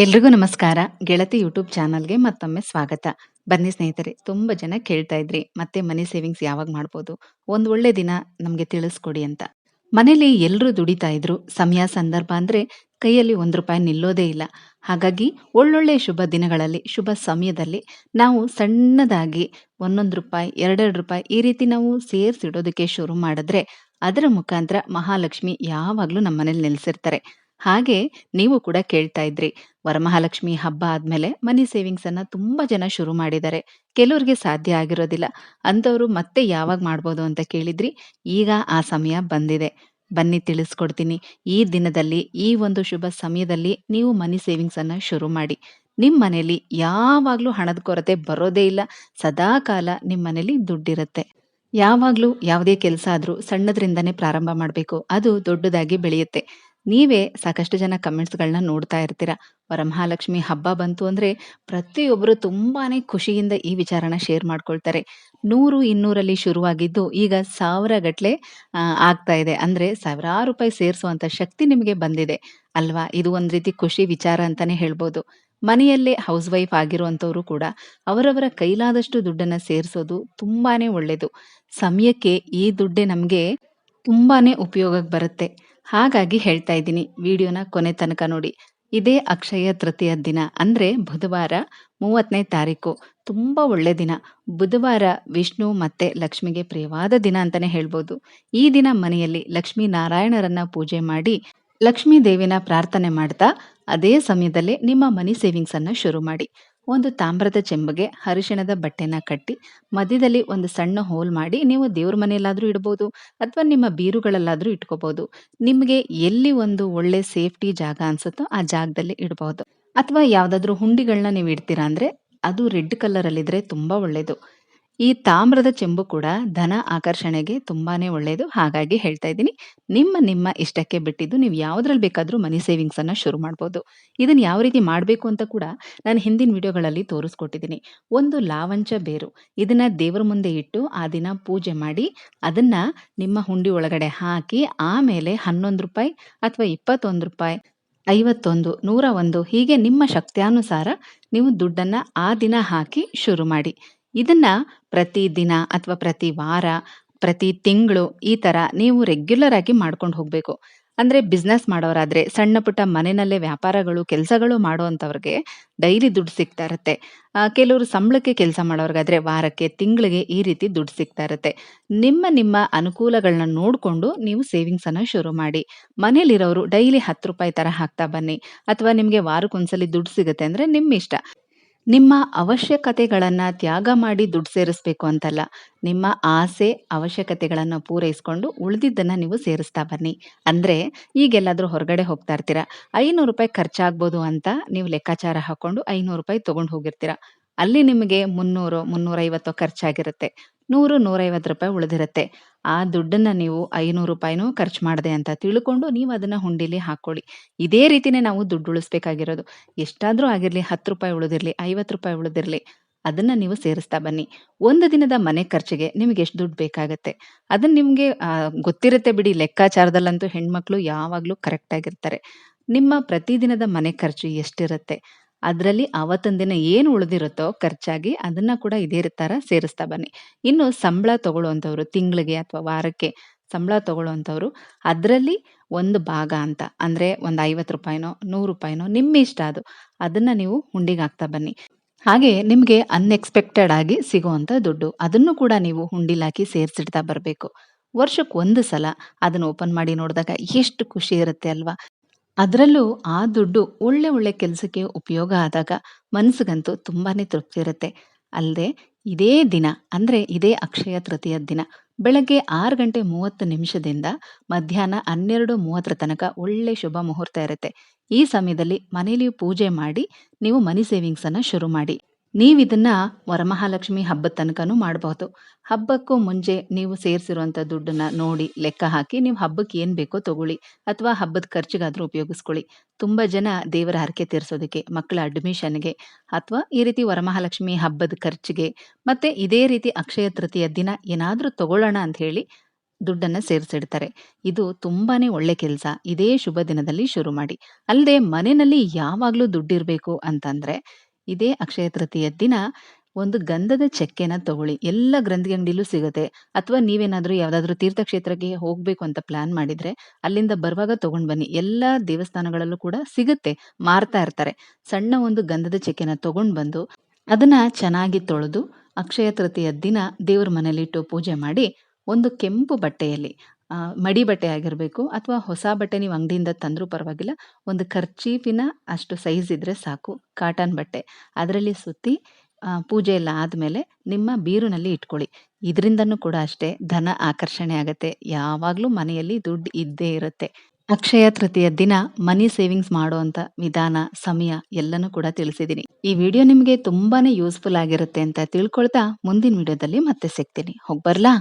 ಎಲ್ರಿಗೂ ನಮಸ್ಕಾರ. ಗೆಳತಿ ಯೂಟ್ಯೂಬ್ ಚಾನಲ್‌ಗೆ ಮತ್ತೊಮ್ಮೆ ಸ್ವಾಗತ. ಬನ್ನಿ ಸ್ನೇಹಿತರೆ, ತುಂಬ ಜನ ಕೇಳ್ತಾ ಇದ್ರಿ, ಮತ್ತೆ ಮನಿ ಸೇವಿಂಗ್ಸ್ ಯಾವಾಗ ಮಾಡ್ಬೋದು? ಒಂದು ಒಳ್ಳೆ ದಿನ ನಮಗೆ ತಿಳಿಸ್ಕೊಡಿ ಅಂತ. ಮನೇಲಿ ಎಲ್ಲರೂ ದುಡಿತಾ ಇದ್ರು. ಸಮಯ ಸಂದರ್ಭ ಅಂದರೆ ಕೈಯಲ್ಲಿ ಒಂದು ರೂಪಾಯಿ ನಿಲ್ಲೋದೇ ಇಲ್ಲ. ಹಾಗಾಗಿ ಒಳ್ಳೊಳ್ಳೆ ಶುಭ ದಿನಗಳಲ್ಲಿ, ಶುಭ ಸಮಯದಲ್ಲಿ ನಾವು ಸಣ್ಣದಾಗಿ ₹1 ₹2 ಈ ರೀತಿ ನಾವು ಸೇರಿಸಿಡೋದಕ್ಕೆ ಶುರು ಮಾಡಿದ್ರೆ, ಅದರ ಮುಖಾಂತರ ಮಹಾಲಕ್ಷ್ಮಿ ಯಾವಾಗ್ಲೂ ನಮ್ಮನೇಲಿ ನೆಲೆಸಿರ್ತಾರೆ. ಹಾಗೆ ನೀವು ಕೂಡ ಕೇಳ್ತಾ ಇದ್ರಿ, ವರಮಹಾಲಕ್ಷ್ಮಿ ಹಬ್ಬ ಆದ್ಮೇಲೆ ಮನಿ ಸೇವಿಂಗ್ಸ್ ಅನ್ನ ತುಂಬಾ ಜನ ಶುರು ಮಾಡಿದ್ದಾರೆ. ಕೆಲವ್ರಿಗೆ ಸಾಧ್ಯ ಆಗಿರೋದಿಲ್ಲ. ಅಂಥವ್ರು ಮತ್ತೆ ಯಾವಾಗ ಮಾಡ್ಬೋದು ಅಂತ ಕೇಳಿದ್ರಿ. ಈಗ ಆ ಸಮಯ ಬಂದಿದೆ. ಬನ್ನಿ ತಿಳಿಸ್ಕೊಡ್ತೀನಿ. ಈ ದಿನದಲ್ಲಿ, ಈ ಒಂದು ಶುಭ ಸಮಯದಲ್ಲಿ ನೀವು ಮನಿ ಸೇವಿಂಗ್ಸ್ ಅನ್ನ ಶುರು ಮಾಡಿ. ನಿಮ್ ಮನೇಲಿ ಯಾವಾಗ್ಲೂ ಹಣದ ಕೊರತೆ ಬರೋದೇ ಇಲ್ಲ. ಸದಾ ಕಾಲ ನಿಮ್ ಮನೇಲಿ ದುಡ್ಡಿರುತ್ತೆ. ಯಾವಾಗ್ಲೂ ಯಾವುದೇ ಕೆಲಸ ಆದ್ರೂ ಸಣ್ಣದ್ರಿಂದಾನೇ ಪ್ರಾರಂಭ ಮಾಡ್ಬೇಕು. ಅದು ದೊಡ್ಡದಾಗಿ ಬೆಳೆಯುತ್ತೆ. ನೀವೇ ಸಾಕಷ್ಟು ಜನ ಕಮೆಂಟ್ಸ್‌ಗಳನ್ನ ನೋಡ್ತಾ ಇರ್ತೀರ. ವರಮಹಾಲಕ್ಷ್ಮಿ ಹಬ್ಬ ಬಂತು ಅಂದ್ರೆ ಪ್ರತಿಯೊಬ್ಬರು ತುಂಬಾನೇ ಖುಷಿಯಿಂದ ಈ ವಿಚಾರನ ಶೇರ್ ಮಾಡ್ಕೊಳ್ತಾರೆ. 100, 200ರಲ್ಲಿ ಶುರುವಾಗಿದ್ದು ಈಗ ಸಾವಿರ ಗಟ್ಲೆ ಆಗ್ತಾ ಇದೆ. ಅಂದ್ರೆ ಸಾವಿರಾರು ರೂಪಾಯಿ ಸೇರಿಸುವಂತ ಶಕ್ತಿ ನಿಮಗೆ ಬಂದಿದೆ ಅಲ್ವಾ? ಇದು ಒಂದ್ ರೀತಿ ಖುಷಿ ವಿಚಾರ ಅಂತಾನೆ ಹೇಳ್ಬೋದು. ಮನೆಯಲ್ಲೇ ಹೌಸ್ ವೈಫ್ ಆಗಿರುವಂತವ್ರು ಕೂಡ ಅವರವರ ಕೈಲಾದಷ್ಟು ದುಡ್ಡನ್ನ ಸೇರಿಸೋದು ತುಂಬಾನೇ ಒಳ್ಳೇದು. ಸಮಯಕ್ಕೆ ಈ ದುಡ್ಡೇ ನಮ್ಗೆ ತುಂಬಾನೇ ಉಪಯೋಗಕ್ಕೆ ಬರುತ್ತೆ. ಹಾಗಾಗಿ ಹೇಳ್ತಾ ಇದ್ದೀನಿ, ವಿಡಿಯೋನ ಕೊನೆ ತನಕ ನೋಡಿ. ಇದೇ ಅಕ್ಷಯ ತೃತೀಯ ದಿನ ಅಂದ್ರೆ ಬುಧವಾರ 30ನೇ ತಾರೀಕು. ತುಂಬಾ ಒಳ್ಳೆ ದಿನ. ಬುಧವಾರ ವಿಷ್ಣು ಮತ್ತೆ ಲಕ್ಷ್ಮಿಗೆ ಪ್ರಿಯವಾದ ದಿನ ಅಂತಾನೆ ಹೇಳ್ಬೋದು. ಈ ದಿನ ಮನೆಯಲ್ಲಿ ಲಕ್ಷ್ಮೀ ನಾರಾಯಣರನ್ನ ಪೂಜೆ ಮಾಡಿ, ಲಕ್ಷ್ಮೀ ದೇವಿನ ಪ್ರಾರ್ಥನೆ ಮಾಡ್ತಾ, ಅದೇ ಸಮಯದಲ್ಲಿ ನಿಮ್ಮ ಮನಿ ಸೇವಿಂಗ್ಸ್ ಅನ್ನ ಶುರು ಮಾಡಿ. ಒಂದು ತಾಮ್ರದ ಚೆಂಬಗೆ ಅರಿಶಿಣದ ಬಟ್ಟೆನ ಕಟ್ಟಿ, ಮಧ್ಯದಲ್ಲಿ ಒಂದು ಸಣ್ಣ ಹೋಲ್ ಮಾಡಿ ನೀವು ದೇವ್ರ ಮನೆಯಲ್ಲಾದರೂ ಇಡ್ಬೋದು, ಅಥವಾ ನಿಮ್ಮ ಬೀರುಗಳಲ್ಲಾದರೂ ಇಟ್ಕೋಬಹುದು. ನಿಮಗೆ ಎಲ್ಲಿ ಒಂದು ಒಳ್ಳೆ ಸೇಫ್ಟಿ ಜಾಗ ಅನ್ಸುತ್ತೋ ಆ ಜಾಗದಲ್ಲಿ ಇಡಬಹುದು. ಅಥವಾ ಯಾವುದಾದ್ರೂ ಹುಂಡಿಗಳನ್ನ ನೀವು ಇಡ್ತೀರಾ ಅಂದ್ರೆ, ಅದು ರೆಡ್ ಕಲರ್ ಅಲ್ಲಿದ್ರೆ ತುಂಬಾ ಒಳ್ಳೇದು. ಈ ತಾಮ್ರದ ಚೆಂಬು ಕೂಡ ಧನ ಆಕರ್ಷಣೆಗೆ ತುಂಬಾನೇ ಒಳ್ಳೆಯದು ಹಾಗಾಗಿ ಹೇಳ್ತಾ ಇದ್ದೀನಿ. ನಿಮ್ಮ ನಿಮ್ಮ ಇಷ್ಟಕ್ಕೆ ಬಿಟ್ಟಿದ್ದು ನೀವು ಯಾವ್ದ್ರಲ್ಲಿ ಬೇಕಾದರೂ ಮನಿ ಸೇವಿಂಗ್ಸ್ ಅನ್ನ ಶುರು ಮಾಡ್ಬೋದು. ಇದನ್ನ ಯಾವ ರೀತಿ ಮಾಡಬೇಕು ಅಂತ ಕೂಡ ನಾನು ಹಿಂದಿನ ವಿಡಿಯೋಗಳಲ್ಲಿ ತೋರಿಸ್ಕೊಟ್ಟಿದ್ದೀನಿ. ಒಂದು ಲಾವಂಚ ಬೇರು. ಇದನ್ನ ದೇವರ ಮುಂದೆ ಇಟ್ಟು ಆ ದಿನ ಪೂಜೆ ಮಾಡಿ, ಅದನ್ನ ನಿಮ್ಮ ಹುಂಡಿ ಒಳಗಡೆ ಹಾಕಿ, ಆಮೇಲೆ ₹11 ಅಥವಾ ₹21, 51, 101 ಹೀಗೆ ನಿಮ್ಮ ಶಕ್ತ್ಯಾನುಸಾರ ನೀವು ದುಡ್ಡನ್ನ ಆ ದಿನ ಹಾಕಿ ಶುರು ಮಾಡಿ. ಇದನ್ನ ಪ್ರತಿ ದಿನ ಅಥವಾ ಪ್ರತಿ ವಾರ, ಪ್ರತಿ ತಿಂಗಳು ಈ ತರ ನೀವು ರೆಗ್ಯುಲರ್ ಆಗಿ ಮಾಡ್ಕೊಂಡು ಹೋಗ್ಬೇಕು. ಅಂದ್ರೆ ಬಿಸ್ನೆಸ್ ಮಾಡೋರಾದ್ರೆ, ಸಣ್ಣ ಪುಟ್ಟ ಮನೆಯಲ್ಲೇ ವ್ಯಾಪಾರಗಳು, ಕೆಲಸಗಳು ಮಾಡೋಂಥವ್ರಿಗೆ ಡೈಲಿ ದುಡ್ಡು ಸಿಗ್ತಾ ಇರುತ್ತೆ. ಕೆಲವರು ಸಂಬಳಕ್ಕೆ ಕೆಲಸ ಮಾಡೋರ್ಗಾದ್ರೆ ವಾರಕ್ಕೆ, ತಿಂಗಳಿಗೆ ಈ ರೀತಿ ದುಡ್ಡು ಸಿಗ್ತಾ ಇರುತ್ತೆ. ನಿಮ್ಮ ನಿಮ್ಮ ಅನುಕೂಲಗಳನ್ನ ನೋಡಿಕೊಂಡು ನೀವು ಸೇವಿಂಗ್ಸ್ ಅನ್ನ ಶುರು ಮಾಡಿ. ಮನೇಲಿರೋರು ಡೈಲಿ ₹10 ತರ ಹಾಕ್ತಾ ಬನ್ನಿ. ಅಥವಾ ನಿಮ್ಗೆ ವಾರಕ್ಕೊಂದ್ಸಲಿ ದುಡ್ಡು ಸಿಗುತ್ತೆ ಅಂದ್ರೆ ನಿಮ್ಮಿಷ್ಟ. ನಿಮ್ಮ ಅವಶ್ಯಕತೆಗಳನ್ನು ತ್ಯಾಗ ಮಾಡಿ ದುಡ್ಡು ಸೇರಿಸ್ಬೇಕು ಅಂತಲ್ಲ. ನಿಮ್ಮ ಆಸೆ, ಅವಶ್ಯಕತೆಗಳನ್ನು ಪೂರೈಸ್ಕೊಂಡು ಉಳಿದಿದ್ದನ್ನು ನೀವು ಸೇರಿಸ್ತಾ ಬನ್ನಿ. ಅಂದ್ರೆ ಈಗೆಲ್ಲಾದರೂ ಹೊರಗಡೆ ಹೋಗ್ತಾ ಇರ್ತೀರಾ ಐನೂರು ರೂಪಾಯಿ ಖರ್ಚಾಗ್ಬೋದು ಅಂತ ನೀವು ಲೆಕ್ಕಾಚಾರ ಹಾಕೊಂಡು ₹500 ತಗೊಂಡು ಹೋಗಿರ್ತೀರ. ಅಲ್ಲಿ ನಿಮಗೆ 300, 350 ಖರ್ಚಾಗಿರುತ್ತೆ. 100, ₹150 ಉಳಿದಿರುತ್ತೆ. ಆ ದುಡ್ಡನ್ನ ನೀವು ₹500ನೂ ಖರ್ಚು ಮಾಡ್ದೆ ಅಂತ ತಿಳ್ಕೊಂಡು ನೀವು ಅದನ್ನ ಹುಂಡಿಲಿ ಹಾಕೊಳ್ಳಿ. ಇದೇ ರೀತಿನೇ ನಾವು ದುಡ್ಡು ಉಳಿಸ್ಬೇಕಾಗಿರೋದು. ಎಷ್ಟಾದ್ರೂ ಆಗಿರ್ಲಿ ₹10 ಉಳಿದಿರ್ಲಿ, ₹50 ಉಳಿದಿರ್ಲಿ, ಅದನ್ನ ನೀವು ಸೇರಿಸ್ತಾ ಬನ್ನಿ. ಒಂದು ದಿನದ ಮನೆ ಖರ್ಚಿಗೆ ನಿಮ್ಗೆ ಎಷ್ಟು ದುಡ್ಡು ಬೇಕಾಗತ್ತೆ. ಅದನ್ನ ನಿಮ್ಗೆ ಗೊತ್ತಿರುತ್ತೆ ಬಿಡಿ ಲೆಕ್ಕಾಚಾರದಲ್ಲಂತೂ ಹೆಣ್ಮಕ್ಳು ಯಾವಾಗ್ಲೂ ಕರೆಕ್ಟ್ ಆಗಿರ್ತಾರೆ. ನಿಮ್ಮ ಪ್ರತಿದಿನದ ಮನೆ ಖರ್ಚು ಎಷ್ಟಿರುತ್ತೆ, ಅದ್ರಲ್ಲಿ ಆವತ್ತಿನ ದಿನ ಏನು ಉಳಿದಿರುತ್ತೋ ಖರ್ಚಾಗಿ ಅದನ್ನ ಕೂಡ ಇದೇ ಥರ ಸೇರಿಸ್ತಾ ಬನ್ನಿ. ಇನ್ನು ಸಂಬಳ ತಗೊಳ್ಳುವಂಥವ್ರು ತಿಂಗಳಿಗೆ ಅಥವಾ ವಾರಕ್ಕೆ ಸಂಬಳ ತಗೊಳ್ಳುವಂಥವ್ರು, ಅದರಲ್ಲಿ ಒಂದು ಭಾಗ ಅಂತ ಅಂದರೆ ಒಂದು ಐವತ್ತು ರೂಪಾಯಿನೋ ನೂರು ರೂಪಾಯಿನೋ ನಿಮ್ಮ ಇಷ್ಟ ಅದು. ಅದನ್ನ ನೀವು ಹುಂಡಿಗೆ ಹಾಕ್ತಾ ಬನ್ನಿ. ಹಾಗೆ ನಿಮಗೆ ಅನ್‌ಎಕ್ಸ್‌ಪೆಕ್ಟೆಡ್ ಆಗಿ ಸಿಗುವಂಥ ದುಡ್ಡು. ಅದನ್ನು ಕೂಡ ನೀವು ಹುಂಡಿಲಾಕಿ ಸೇರಿಸಿಡ್ತಾ ಬರಬೇಕು ಬರ್ಬೇಕು. ವರ್ಷಕ್ಕೆ ಒಂದು ಸಲ ಅದನ್ನ ಓಪನ್ ಮಾಡಿ ನೋಡಿದಾಗ ಎಷ್ಟು ಖುಷಿ ಇರುತ್ತೆ ಅಲ್ವಾ? ಅದ್ರಲ್ಲೂ ಆ ದುಡ್ಡು ಒಳ್ಳೆ ಒಳ್ಳೆ ಕೆಲಸಕ್ಕೆ ಉಪಯೋಗ ಆದಾಗ ಮನಸ್ಸಿಗಂತೂ ತುಂಬಾನೇ ತೃಪ್ತಿ ಇರುತ್ತೆ. ಅಲ್ಲದೆ ಇದೇ ದಿನ ಅಂದರೆ ಇದೇ ಅಕ್ಷಯ ತೃತೀಯ ದಿನ ಬೆಳಗ್ಗೆ ಆರು ಗಂಟೆ 30 ನಿಮಿಷದಿಂದ ಮಧ್ಯಾಹ್ನ 12:30 ತನಕ ಒಳ್ಳೆ ಶುಭ ಮುಹೂರ್ತ ಇರುತ್ತೆ. ಈ ಸಮಯದಲ್ಲಿ ಮನೇಲಿ ಪೂಜೆ ಮಾಡಿ ನೀವು ಮನಿ ಸೇವಿಂಗ್ಸನ್ನು ಶುರು ಮಾಡಿ. ನೀವಿದನ್ನ ವರಮಹಾಲಕ್ಷ್ಮಿ ಹಬ್ಬದ ತನಕನೂ ಮಾಡಬಹುದು. ಹಬ್ಬಕ್ಕೂ ಮುಂಚೆ ನೀವು ಸೇರಿಸಿರುವಂತ ದುಡ್ಡನ್ನ ನೋಡಿ ಲೆಕ್ಕ ಹಾಕಿ ನೀವು ಹಬ್ಬಕ್ಕೆ ಏನ್ ಬೇಕೋ ತಗೊಳ್ಳಿ. ಅಥವಾ ಹಬ್ಬದ ಖರ್ಚಿಗಾದ್ರೂ ಉಪಯೋಗಿಸ್ಕೊಳ್ಳಿ. ತುಂಬಾ ಜನ ದೇವರ ಹರಕೆ ತೀರಿಸೋದಕ್ಕೆ ಮಕ್ಕಳ ಅಡ್ಮಿಷನ್‌ಗೆ ಅಥವಾ ಈ ರೀತಿ ವರಮಹಾಲಕ್ಷ್ಮಿ ಹಬ್ಬದ ಖರ್ಚಿಗೆ, ಮತ್ತೆ ಇದೇ ರೀತಿ ಅಕ್ಷಯ ತೃತೀಯ ದಿನ ಏನಾದ್ರೂ ತಗೊಳ್ಳೋಣ ಅಂತ ಹೇಳಿ ದುಡ್ಡನ್ನ ಸೇರಿಸಿಡ್ತಾರೆ. ಇದು ತುಂಬಾನೇ ಒಳ್ಳೆ ಕೆಲಸ ಇದೇ ಶುಭ ದಿನದಲ್ಲಿ ಶುರು ಮಾಡಿ. ಅಲ್ಲದೆ ಮನೆಯಲ್ಲಿ ಯಾವಾಗ್ಲೂ ದುಡ್ಡಿರ್ಬೇಕು ಅಂತಂದ್ರೆ, ಇದೇ ಅಕ್ಷಯ ತೃತೀಯ ದಿನ ಒಂದು ಗಂಧದ ಚಕ್ಕೆನ ತಗೊಳ್ಳಿ. ಎಲ್ಲ ಗ್ರಂಥಿ ಅಂಗಡಿಲೂ ಸಿಗುತ್ತೆ. ಅಥವಾ ನೀವೇನಾದ್ರೂ ಯಾವುದಾದ್ರೂ ತೀರ್ಥಕ್ಷೇತ್ರಕ್ಕೆ ಹೋಗಬೇಕು ಅಂತ ಪ್ಲಾನ್ ಮಾಡಿದ್ರೆ, ಅಲ್ಲಿಂದ ಬರುವಾಗ ತಗೊಂಡ್ ಬನ್ನಿ. ಎಲ್ಲ ದೇವಸ್ಥಾನಗಳಲ್ಲೂ ಕೂಡ ಸಿಗುತ್ತೆ. ಮಾರ್ತಾ ಇರ್ತಾರೆ. ಸಣ್ಣ ಒಂದು ಗಂಧದ ಚಕ್ಕೆನ ತಗೊಂಡ್ ಬಂದು, ಅದನ್ನ ಚೆನ್ನಾಗಿ ತೊಳೆದು, ಅಕ್ಷಯ ತೃತೀಯ ದಿನ ದೇವ್ರ ಮನೇಲಿಟ್ಟು ಪೂಜೆ ಮಾಡಿ, ಒಂದು ಕೆಂಪು ಬಟ್ಟೆಯಲ್ಲಿ ಮಡಿ ಬಟ್ಟೆ ಆಗಿರಬೇಕು ಅಥವಾ ಹೊಸ ಬಟ್ಟೆ ನೀವು ಅಂಗಡಿಯಿಂದ ತಂದರೂ ಪರವಾಗಿಲ್ಲ. ಒಂದು ಖರ್ಚೀಫಿನ ಅಷ್ಟು ಸೈಜ್ ಇದ್ದರೆ ಸಾಕು. ಕಾಟನ್ ಬಟ್ಟೆ. ಅದರಲ್ಲಿ ಸುತ್ತಿ ಪೂಜೆ ಎಲ್ಲ ಆದಮೇಲೆ ನಿಮ್ಮ ಬೀರುನಲ್ಲಿ ಇಟ್ಕೊಳ್ಳಿ. ಇದರಿಂದನೂ ಕೂಡ ಅಷ್ಟೇ ಧನ ಆಕರ್ಷಣೆ ಆಗುತ್ತೆ ಯಾವಾಗಲೂ ಮನೆಯಲ್ಲಿ ದುಡ್ಡು ಇದ್ದೇ ಇರುತ್ತೆ. ಅಕ್ಷಯ ತೃತೀಯ ದಿನ ಮನಿ ಸೇವಿಂಗ್ಸ್ ಮಾಡುವಂಥ ವಿಧಾನ, ಸಮಯ ಎಲ್ಲನೂ ಕೂಡ ತಿಳಿಸಿದ್ದೀನಿ. ಈ ವಿಡಿಯೋ ನಿಮಗೆ ತುಂಬಾನೇ ಯೂಸ್‌ಫುಲ್ ಆಗಿರುತ್ತೆ ಅಂತ ತಿಳ್ಕೊಳ್ತಾ, ಮುಂದಿನ ವಿಡಿಯೋದಲ್ಲಿ ಮತ್ತೆ ಸಿಗ್ತೀನಿ. ಹೋಗ್ಬರ್ಲಾ?